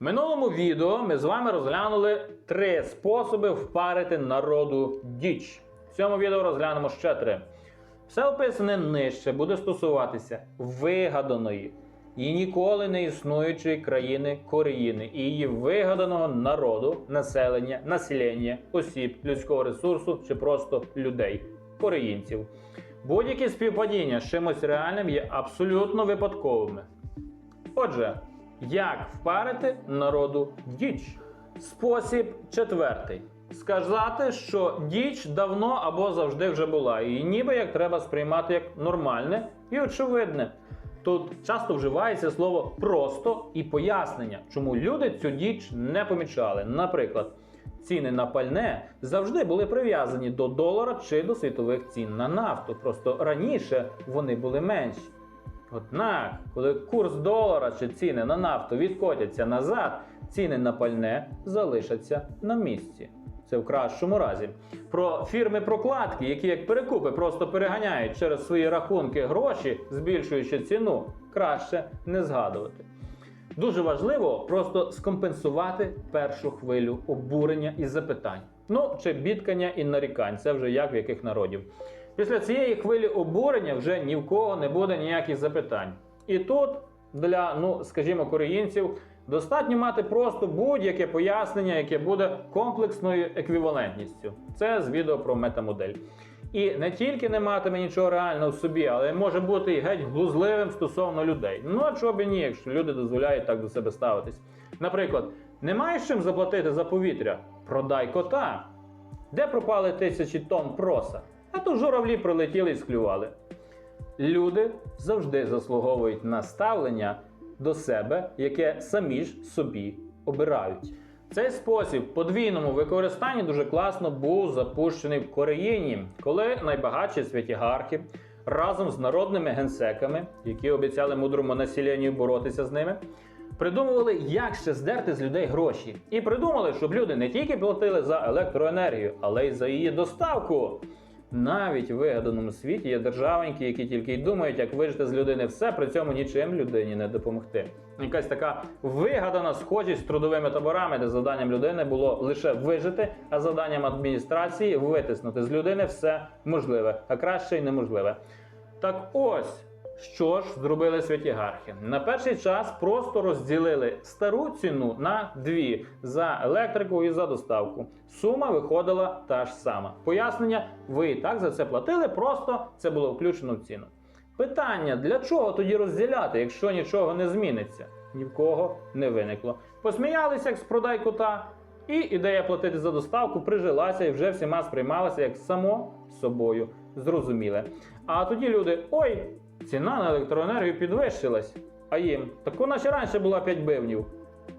В минулому відео ми з вами розглянули три способи впарити народу діч. В цьому відео розглянемо ще три. Все описане нижче буде стосуватися вигаданої і ніколи не існуючої країни Кореїни і її вигаданого народу, населення, населення, осіб, людського ресурсу чи просто людей, кореїнців. Будь-які співпадіння з чимось реальним є абсолютно випадковими. Отже, як впарити народу діч? Спосіб четвертий. Сказати, що діч давно або завжди вже була, і ніби як треба сприймати як нормальне і очевидне. Тут часто вживається слово просто і пояснення, чому люди цю діч не помічали. Наприклад, ціни на пальне завжди були прив'язані до долара чи до світових цін на нафту. Просто раніше вони були менші. Однак, коли курс долара чи ціни на нафту відкотяться назад, ціни на пальне залишаться на місці. Це в кращому разі. Про фірми прокладки, які як перекупи просто переганяють через свої рахунки гроші, збільшуючи ціну, краще не згадувати. Дуже важливо просто скомпенсувати першу хвилю обурення і запитань. Ну чи бідкання і нарікань, це вже як в яких народів. Після цієї хвилі обурення вже ні в кого не буде ніяких запитань. І тут для, ну скажімо, кореїнців достатньо мати просто будь-яке пояснення, яке буде комплексною еквівалентністю. Це з відео про метамодель. І не тільки не матиме нічого реального в собі, але може бути і геть глузливим стосовно людей. Ну а чого б і ні, якщо люди дозволяють так до себе ставитись. Наприклад, не маєш чим заплатити за повітря? Продай кота. Де пропали тисячі тонн проса? А то журавлі прилетіли і склювали. Люди завжди заслуговують на ставлення до себе, яке самі ж собі обирають. Цей спосіб подвійному використанні дуже класно був запущений в Кореїні, коли найбагатші святігархи разом з народними генсеками, які обіцяли мудрому населенню боротися з ними, придумували, як ще здерти з людей гроші. І придумали, щоб люди не тільки платили за електроенергію, але й за її доставку. Навіть в вигаданому світі є державеньки, які тільки й думають, як вижити з людини все, при цьому нічим людині не допомогти. Якась така вигадана схожість з трудовими таборами, де завданням людини було лише вижити, а завданням адміністрації витиснути з людини все можливе, а краще й неможливе. Так ось. Що ж зробили святігархи? На перший час просто розділили стару ціну на дві за електрику і за доставку. Сума виходила та ж сама. Пояснення: ви і так за це платили, просто це було включено в ціну. Питання: для чого тоді розділяти, якщо нічого не зміниться? Ні в кого не виникло. Посміялися як з продай кота, і ідея платити за доставку прижилася і вже всіма сприймалася як само собою зрозуміле. А тоді люди: ой, ціна на електроенергію підвищилась, а їм так вона ще раніше була 5 бивнів.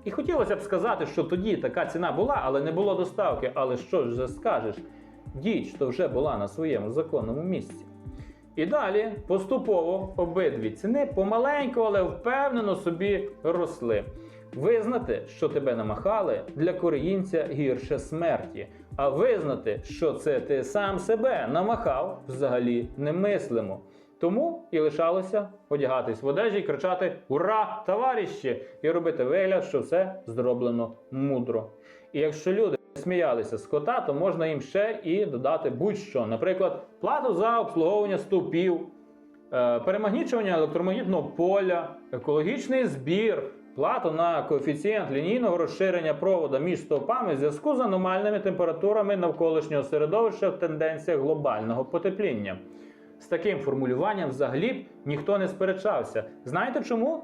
І хотілося б сказати, що тоді така ціна була, але не було доставки. Але що ж вже скажеш? Діч то вже була на своєму законному місці. І далі поступово обидві ціни помаленьку, але впевнено собі росли. Визнати, що тебе намахали, для кореїнця гірше смерті. А визнати, що це ти сам себе намахав, взагалі немислимо. Тому і лишалося одягатись в одежі і кричати Ура, товариші! і робити вигляд, що все зроблено мудро. І якщо люди сміялися з кота, то можна їм ще і додати будь-що. Наприклад, плату за обслуговування стовпів, е, перемагнічування електромагнітного поля, екологічний збір, плату на коефіцієнт лінійного розширення провода між стовпами в зв'язку з аномальними температурами навколишнього середовища в тенденціях глобального потепління. З таким формулюванням взагалі б ніхто не сперечався. Знаєте чому?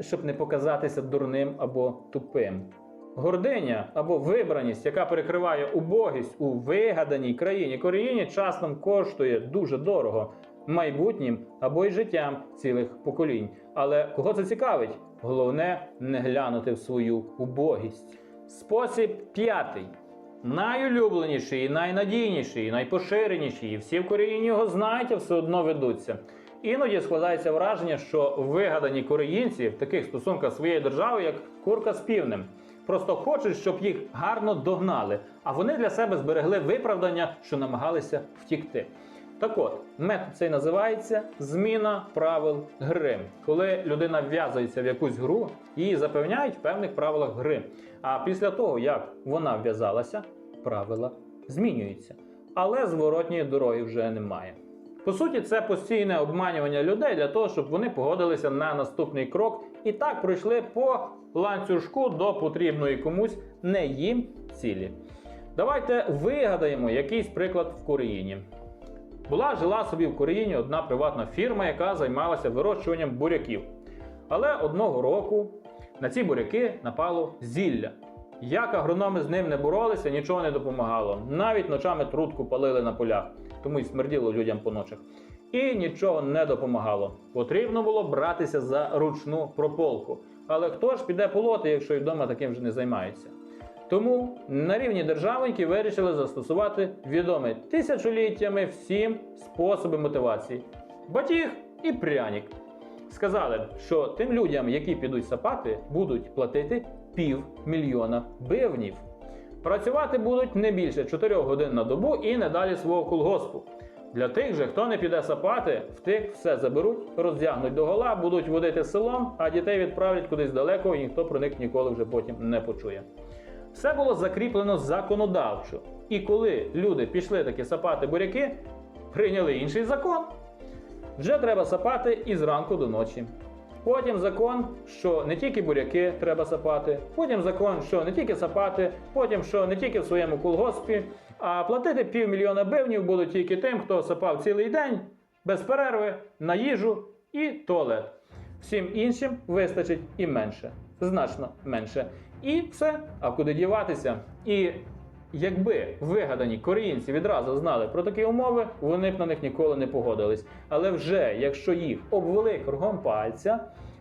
Щоб не показатися дурним або тупим. Гординя або вибраність, яка перекриває убогість у вигаданій країні Кореїні, часом коштує дуже дорого майбутнім або й життям цілих поколінь. Але кого це цікавить? Головне не глянути в свою убогість. Спосіб п'ятий. Найулюбленіший, і найнадійніший, і найпоширеніший, і всі в Україні його знають, а все одно ведуться. Іноді складається враження, що вигадані кореїнці в таких стосунках своєї держави, як курка з півнем. Просто хочуть, щоб їх гарно догнали, а вони для себе зберегли виправдання, що намагалися втікти. Так от, метод цей називається зміна правил гри. Коли людина вв'язується в якусь гру, її запевняють в певних правилах гри. А після того, як вона вв'язалася, правила змінюються. Але зворотньої дороги вже немає. По суті, це постійне обманювання людей для того, щоб вони погодилися на наступний крок і так пройшли по ланцюжку до потрібної комусь не їм цілі. Давайте вигадаємо якийсь приклад в Кореїні. Була жила собі в Кореїні одна приватна фірма, яка займалася вирощуванням буряків. Але одного року на ці буряки напало зілля. Як агрономи з ним не боролися, нічого не допомагало. Навіть ночами трутку палили на полях, тому й смерділо людям по ночах. І нічого не допомагало. Потрібно було братися за ручну прополку. Але хто ж піде полоти, якщо й вдома таким вже не займається? Тому на рівні державники вирішили застосувати відомі тисячоліттями всім способи мотивації: батіг і пряник. Сказали, що тим людям, які підуть сапати, будуть платити півмільйона бивнів. Працювати будуть не більше 4 годин на добу і не далі свого колгоспу. Для тих же, хто не піде сапати, в тих все заберуть, роздягнуть до гола, будуть водити селом, а дітей відправлять кудись далеко, і ніхто про них ніколи вже потім не почує. Все було закріплено законодавчо. І коли люди пішли таки сапати буряки, прийняли інший закон. Вже треба сапати і зранку до ночі. Потім закон, що не тільки буряки треба сапати, потім закон, що не тільки сапати, потім що не тільки в своєму колгоспі, а платити півмільйона бивнів будуть тільки тим, хто сапав цілий день без перерви на їжу і туалет. Всім іншим вистачить і менше, значно менше. І все, а куди діватися? І якби вигадані коріїнці відразу знали про такі умови, вони б на них ніколи не погодились. Але вже якщо їх обвели кругом пальця,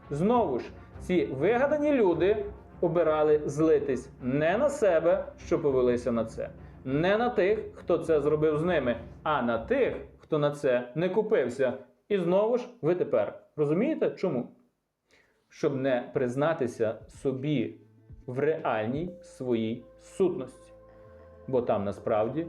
знову ж ці вигадані люди обирали злитись не на себе, що повелися на це, не на тих, хто це зробив з ними, а на тих, хто на це не купився. І знову ж ви тепер розумієте чому? Щоб не признатися собі в реальній своїй сутності, бо там насправді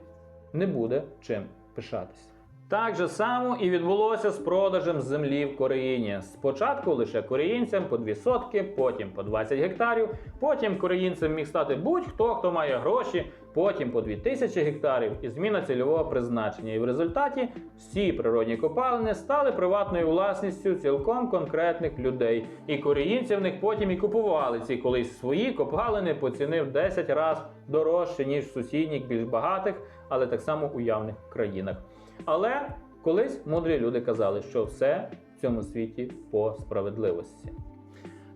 не буде чим пишатися. Так же само і відбулося з продажем землі в Кореїні. Спочатку лише кореїнцям по 2 сотки, потім по 20 гектарів, потім кореїнцем міг стати будь-хто, хто має гроші, потім по 2000 гектарів і зміна цільового призначення. І в результаті всі природні копалини стали приватною власністю цілком конкретних людей. І кореїнці в них потім і купували ці колись свої копалини по ціни в 10 разів дорожче, ніж в сусідніх, більш багатих, але так само уявних країнах. Але колись мудрі люди казали, що все в цьому світі по справедливості.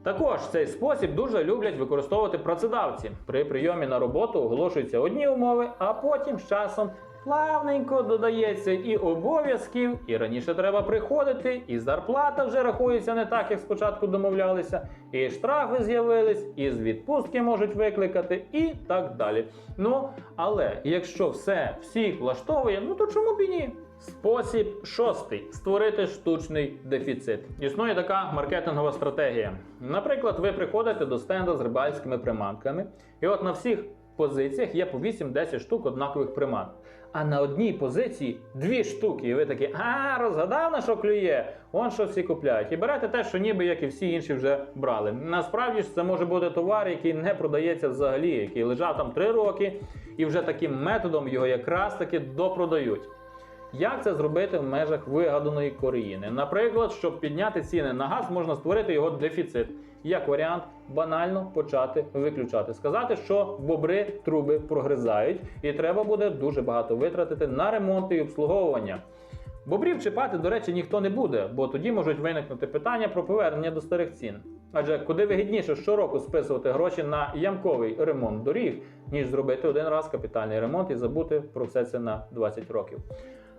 Також цей спосіб дуже люблять використовувати працедавці. При прийомі на роботу оголошуються одні умови, а потім з часом плавненько додається і обов'язків, і раніше треба приходити, і зарплата вже рахується не так, як спочатку домовлялися, і штрафи з'явились, і з відпустки можуть викликати, і так далі. Ну, але якщо все всіх влаштовує, ну то чому б і ні? Спосіб шостий створити штучний дефіцит. Існує така маркетингова стратегія. Наприклад, ви приходите до стенду з рибальськими приманками, і от на всіх позиціях є по 8-10 штук однакових приманок. А на одній позиції дві штуки. І ви такі, а розгадав на що клює, он що всі купляють. І берете те, що ніби як і всі інші вже брали. Насправді ж це може бути товар, який не продається взагалі, який лежав там 3 роки, і вже таким методом його якраз таки допродають. Як це зробити в межах вигаданої Кореїни? Наприклад, щоб підняти ціни на газ, можна створити його дефіцит. Як варіант, банально почати виключати. Сказати, що бобри труби прогризають, і треба буде дуже багато витратити на ремонт і обслуговування. Бобрів чіпати, до речі, ніхто не буде, бо тоді можуть виникнути питання про повернення до старих цін. Адже куди вигідніше щороку списувати гроші на ямковий ремонт доріг, ніж зробити один раз капітальний ремонт і забути про все це на 20 років.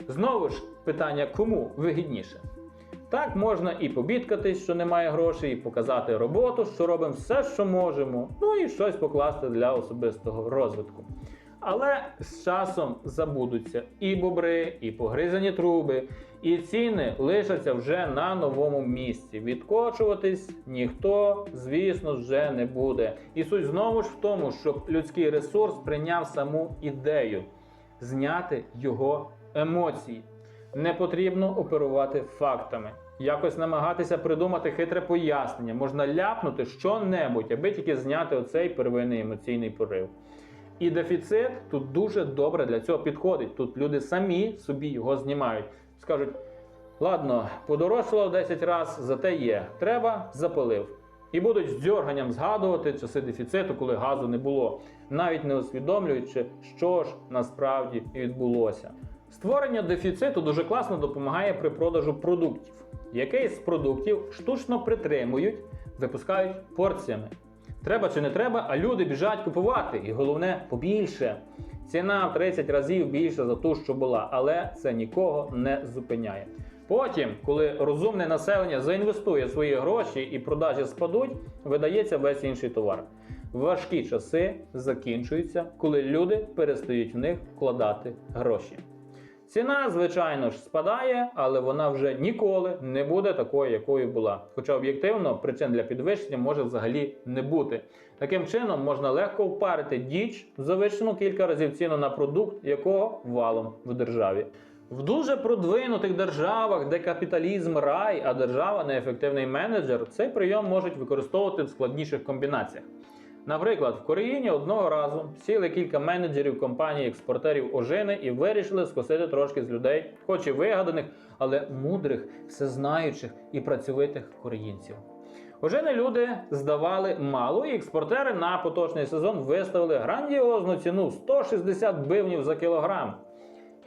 Знову ж питання, кому вигідніше? Так можна і побідкатись, що немає грошей, і показати роботу, що робимо все, що можемо, ну і щось покласти для особистого розвитку. Але з часом забудуться і бобри, і погризані труби, і ціни лишаться вже на новому місці. Відкочуватись ніхто, звісно, вже не буде. І суть знову ж в тому, щоб людський ресурс прийняв саму ідею зняти його емоції. Не потрібно оперувати фактами. Якось намагатися придумати хитре пояснення, можна ляпнути що-небудь, аби тільки зняти оцей первинний емоційний порив. І дефіцит тут дуже добре для цього підходить. Тут люди самі собі його знімають. Скажуть: ладно, подоросло 10 разів, зате є. Треба, запалив. І будуть з дьорганням згадувати часи дефіциту, коли газу не було, навіть не усвідомлюючи, що ж насправді відбулося. Створення дефіциту дуже класно допомагає при продажу продуктів. Якийсь з продуктів штучно притримують, випускають порціями. Треба чи не треба, а люди біжать купувати. І головне побільше. Ціна в 30 разів більша за ту, що була, але це нікого не зупиняє. Потім, коли розумне населення заінвестує свої гроші і продажі спадуть, видається весь інший товар. Важкі часи закінчуються, коли люди перестають в них вкладати гроші. Ціна, звичайно ж, спадає, але вона вже ніколи не буде такою, якою була. Хоча об'єктивно причин для підвищення може взагалі не бути. Таким чином можна легко впарити діч завищену кілька разів ціну на продукт, якого валом в державі. В дуже продвинутих державах, де капіталізм рай, а держава неефективний менеджер, цей прийом можуть використовувати в складніших комбінаціях. Наприклад, в Кореїні одного разу сіли кілька менеджерів компанії експортерів ожини і вирішили скосити трошки з людей, хоч і вигаданих, але мудрих, всезнаючих і працьовитих кореїнців. Ожини люди здавали мало, і експортери на поточний сезон виставили грандіозну ціну 160 бивнів за кілограм.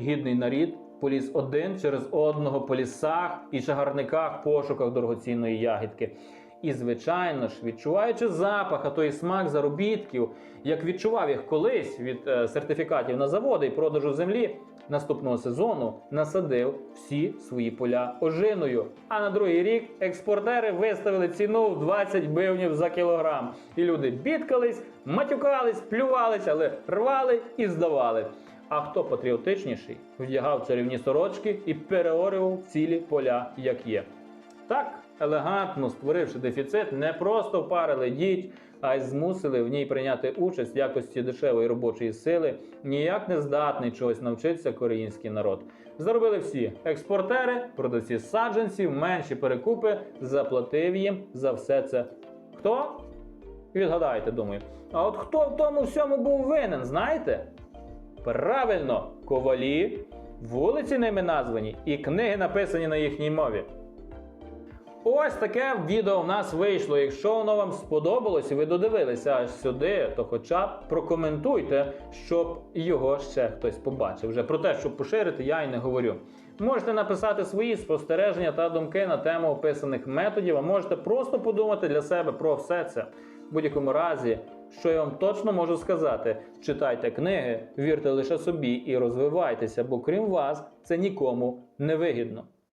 Гідний нарід поліз один через одного по лісах і чагарниках пошуках дорогоцінної ягідки. І, звичайно ж, відчуваючи запах, а то й смак заробітків, як відчував їх колись від е, сертифікатів на заводи і продажу землі, наступного сезону насадив всі свої поля ожиною. А на другий рік експортери виставили ціну в 20 бивнів за кілограм. І люди бідкались, матюкались, плювались, але рвали і здавали. А хто патріотичніший, вдягав чарівні сорочки і переорював цілі поля, як є. Так, елегантно створивши дефіцит, не просто впарили діть, а й змусили в ній прийняти участь в якості дешевої робочої сили, ніяк не здатний чогось навчитися корейський народ. Заробили всі експортери, продавці саджанців, менші перекупи, заплатив їм за все це. Хто? Відгадайте, думаю. А от хто в тому всьому був винен, знаєте? Правильно, ковалі, вулиці ними названі і книги написані на їхній мові. Ось таке відео в нас вийшло. Якщо воно вам сподобалось і ви додивилися аж сюди, то хоча б прокоментуйте, щоб його ще хтось побачив. Вже про те, щоб поширити, я й не говорю. Можете написати свої спостереження та думки на тему описаних методів, а можете просто подумати для себе про все це. В будь-якому разі, що я вам точно можу сказати: читайте книги, вірте лише собі і розвивайтеся, бо крім вас це нікому не вигідно.